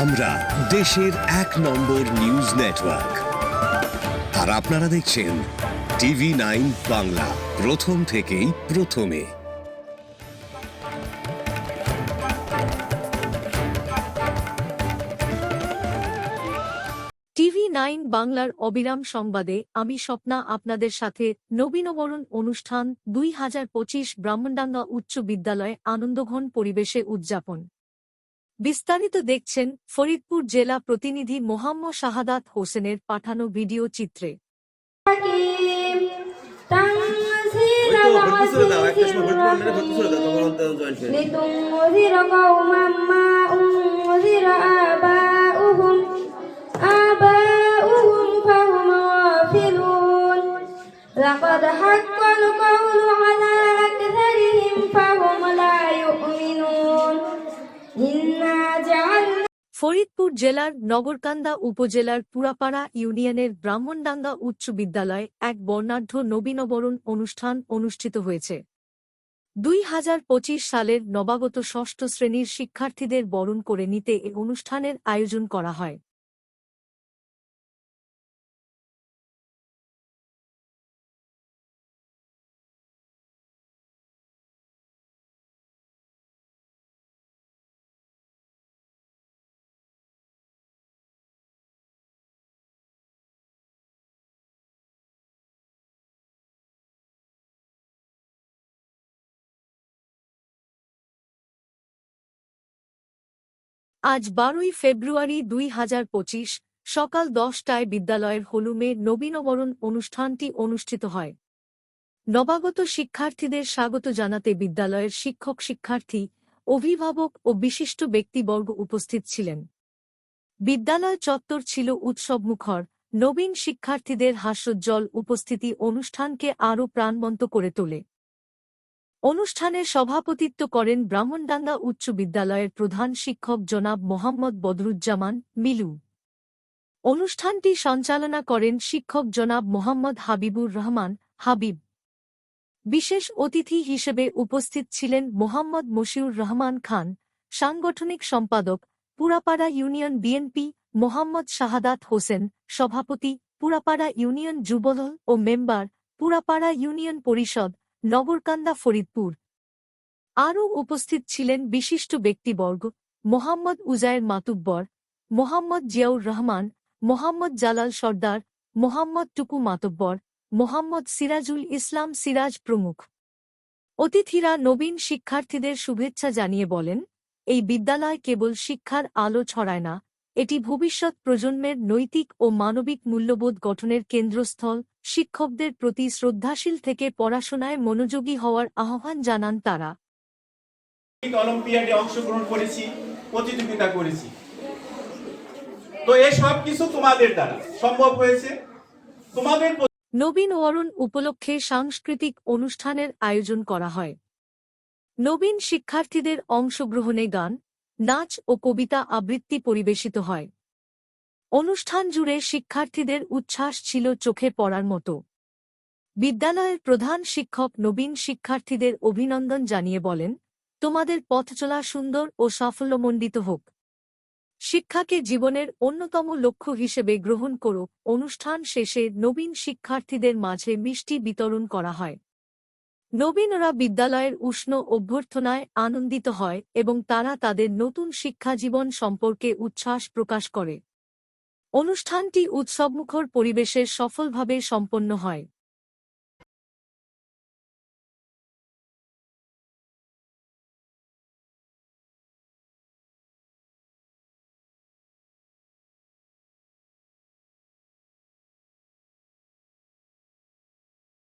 আমরা দেশের এক নম্বর নিউজ নেটওয়ার্ক আর আপনারা দেখছেন টিভি নাইন বাংলা, প্রথম থেকেই প্রথমে। টিভি নাইন বাংলার অবিরাম সংবাদে আমি স্বপ্না আপনাদের সাথে নবীনবরণ অনুষ্ঠান দুই হাজার পঁচিশ ব্রাহ্মণডাঙ্গা উচ্চ বিদ্যালয়ে আনন্দঘন পরিবেশে উদযাপন। বিস্তারিত দেখছেন ফরিদপুর জেলা প্রতিনিধি মোহাম্মদ শাহাদাত হোসেনের পাঠানো ভিডিও চিত্রে حكيم تنزيل ওই তো ফরিদপুর জেলার নগরকান্দা উপজেলার পুরাপাড়া ইউনিয়নের ব্রাহ্মণডাঙ্গা উচ্চ বিদ্যালয়ে এক বর্ণাঢ্য নবীনবরণ অনুষ্ঠান অনুষ্ঠিত হয়েছে। দুই হাজার পঁচিশ সালের নবাগত ষষ্ঠ শ্রেণির শিক্ষার্থীদের বরণ করে নিতে এ অনুষ্ঠানের আয়োজন করা হয়। আজ বারোই ফেব্রুয়ারি দুই হাজার পঁচিশ, সকাল দশটায় বিদ্যালয়ের হলুমে নবীনবরণ অনুষ্ঠানটি অনুষ্ঠিত হয়। নবাগত শিক্ষার্থীদের স্বাগত জানাতে বিদ্যালয়ের শিক্ষক শিক্ষার্থী, অভিভাবক ও বিশিষ্ট ব্যক্তিবর্গ উপস্থিত ছিলেন। বিদ্যালয় চত্বর ছিল উৎসবমুখর, নবীন শিক্ষার্থীদের হাস্যোজ্জ্বল উপস্থিতি অনুষ্ঠানকে আরও প্রাণবন্ত করে তোলে। অনুষ্ঠানে সভাপতিত্ব করেন ব্রাহ্মণডাঙ্গা উচ্চ বিদ্যালয়ের প্রধান শিক্ষক জনাব মোহাম্মদ বদরুজ্জামান মিলু। অনুষ্ঠানটি সঞ্চালনা করেন শিক্ষক জনাব মোহাম্মদ হাবিবুর রহমান হাবিব। বিশেষ অতিথি হিসেবে উপস্থিত ছিলেন মোহাম্মদ মশিউর রহমান খান, সাংগঠনিক সম্পাদক, পুরাপাড়া ইউনিয়ন বিএনপি, মোহাম্মদ শাহাদাত হোসেন, সভাপতি, পুরাপাড়া ইউনিয়ন যুবদল ও মেম্বার, পুরাপাড়া ইউনিয়ন পরিষদ নগরকান্দা, ফরিদপুর। আরও উপস্থিত ছিলেন বিশিষ্ট ব্যক্তিবর্গ মোহাম্মদ উজায়ের মাতুব্বর, মোহাম্মদ জিয়াউর রহমান, মোহাম্মদ জালাল সর্দার, মোহাম্মদ টুকু মাতব্বর, মোহাম্মদ সিরাজুল ইসলাম সিরাজ প্রমুখ। অতিথিরা নবীন শিক্ষার্থীদের শুভেচ্ছা জানিয়ে বলেন, এই বিদ্যালয় কেবল শিক্ষার আলো ছড়ায় না এটি ভবিষ্যৎ প্রজন্মের নৈতিক ও মানবিক মূল্যবোধ গঠনের কেন্দ্রস্থল শিক্ষকদের প্রতি শ্রদ্ধাশীল থেকে পড়াশোনায় মনোযোগী হওয়ার আহ্বান জানান তারা। অলিম্পিয়াডে অংশগ্রহণ করেছি প্রতিযোগিতা করেছি। তো এই সব কিছু তোমাদের দ্বারা সম্ভব হয়েছে। তোমাদের নবীন ওয়ারণ উপলক্ষে সাংস্কৃতিক অনুষ্ঠানের আয়োজন করা হয়। নবীন শিক্ষার্থীদের অংশগ্রহণে গান নাচ ও কবিতা আবৃত্তি পরিবেশিত হয়। অনুষ্ঠান জুড়ে শিক্ষার্থীদের উচ্ছ্বাস ছিল চোখে পড়ার মতো। বিদ্যালয়ের প্রধান শিক্ষক নবীন শিক্ষার্থীদের অভিনন্দন জানিয়ে বলেন, তোমাদের পথচলা সুন্দর ও সাফল্যমণ্ডিত হোক। শিক্ষাকে জীবনের অন্যতম লক্ষ্য হিসেবে গ্রহণ করো। অনুষ্ঠান শেষে নবীন শিক্ষার্থীদের মাঝে মিষ্টি বিতরণ করা হয়। নবীনরা বিদ্যালয়ের উষ্ণ অভ্যর্থনায় আনন্দিত হয় এবং তারা তাদের নতুন শিক্ষাজীবন সম্পর্কে উচ্ছ্বাস প্রকাশ করে। অনুষ্ঠানটি উৎসবমুখর পরিবেশে সফলভাবে সম্পন্ন হয়।